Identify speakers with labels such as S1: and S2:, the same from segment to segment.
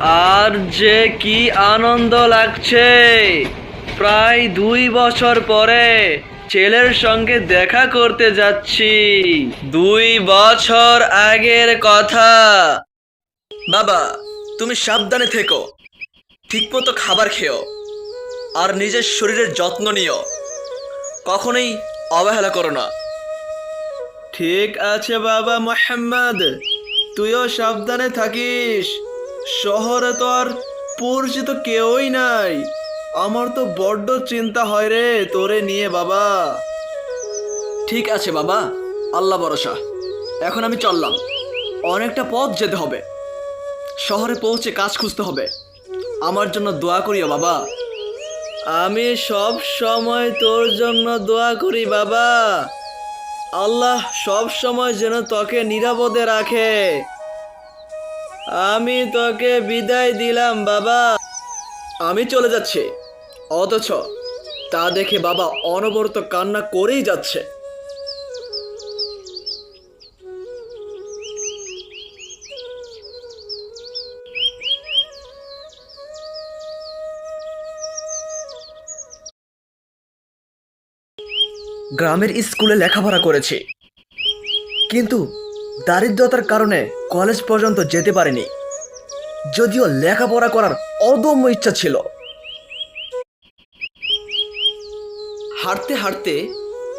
S1: আর যে কি আনন্দ লাগছে। প্রায় দুই বছর পরে ছেলের সঙ্গে দেখা করতে যাচ্ছি। দুই বছর আগের কথা। বাবা, তুমি সাবধানে থেকো। ঠিকমতো খাবার খেও। আর নিজের শরীরের যত্ন নিও। কখনোই অবহেলা করো না। ঠিক আছে বাবা মোহাম্মদ। তুইও সাবধানে থাকিস। শহরে তো আর পরিচিত কেউই নাই। আমার তো বড্ড চিন্তা হয় রে তোরে নিয়ে, বাবা। ঠিক আছে, বাবা। আল্লাহ ভরসা। এখন আমি চললাম। অনেকটা পথ যেতে হবে। শহরে পৌঁছে কাজ খুঁজতে হবে। আমার জন্য দোয়া করিও, বাবা। আমি সব সময় তোর জন্য দোয়া করি, বাবা। আল্লাহ সব সময় যেন তোকে নিরাপদে রাখে। আমি তোকে বিদায় দিলাম বাবা। আমি চলে যাচ্ছি। অথচ তা দেখে বাবা অনবরত কান্না করেই যাচ্ছে। গ্রামের স্কুলে লেখাপড়া করেছি। কিন্তু দারিদ্রতার কারণে কলেজ পর্যন্ত যেতে পারিনি। যদিও লেখাপড়া করার অদম্য ইচ্ছা ছিল। হাঁটতে হাঁটতে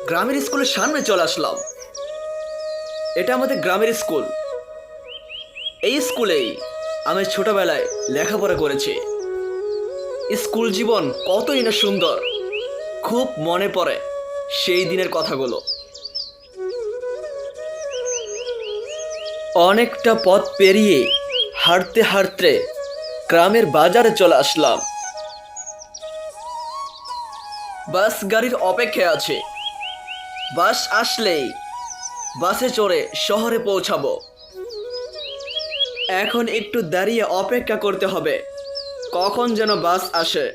S1: গ্রামের স্কুলের সামনে চলে আসলাম। এটা আমাদের গ্রামের স্কুল। এই স্কুলেই আমি ছোটবেলায় লেখাপড়া করেছি। স্কুল জীবন কতই না সুন্দর, খুব মনে পড়ে সেই দিনের কথাগুলো। অনেকটা পথ পেরিয়ে হাঁটতে হাঁটতে গ্রামের বাজারে চলে আসলাম। বাস গাড়ির অপেক্ষায় আছে। বাস আসলেই বাসে চড়ে শহরে পৌঁছাবো। এখন একটু দাঁড়িয়ে অপেক্ষা করতে হবে, কখন যেন বাস আসে।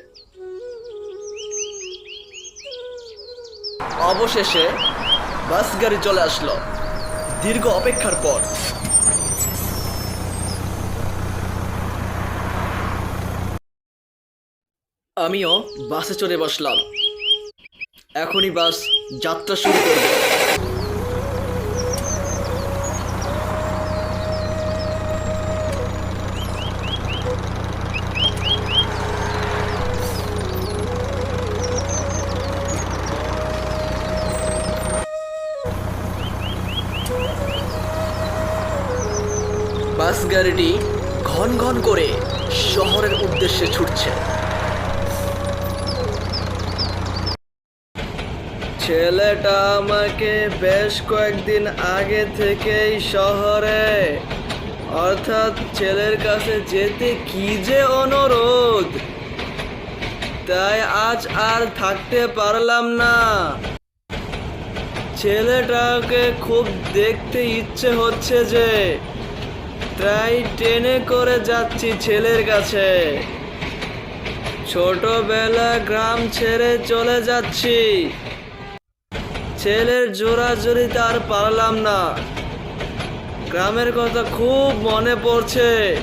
S1: অবশেষে বাস গাড়ি চলে আসলো, দীর্ঘ অপেক্ষার পর। আমিও বাসে চড়ে বসলাম। এখনই বাস যাত্রা শুরু করবে। বাস গাড়িটি ঘন ঘন করে শহরের উদ্দেশ্যে ছুটছে। ছেলেটা আমাকে বেশ কয়েকদিন আগে থেকেই শহরে। অর্থাৎ ছেলের কাছে যেতে কি যে অনুরোধ? তাই আজ আর থাকতে পারলাম না। ছেলেটাকে খুব দেখতে ইচ্ছে হচ্ছে যে, তাই ট্রেনে করে যাচ্ছি ছেলের কাছে। ছোটবেলা গ্রাম ছেড়ে চলে যাচ্ছি। ছেলের জোরাজুরিতে আর পারলাম না। গ্রামের কথা খুব মনে পড়ছে।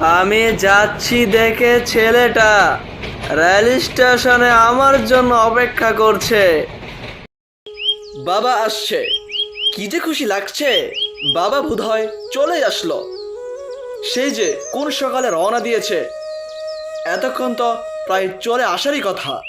S1: আমি যাচ্ছি দেখে ছেলেটা রেল স্টেশনে আমার জন্য অপেক্ষা করছে। বাবা আসছে। কি যে খুশি লাগছে। বাবা বোধহয় চলে আসলো। সেই যে কোন সকালে রওনা দিয়েছে। এতক্ষণ তো প্রায় চলে আসারই কথা।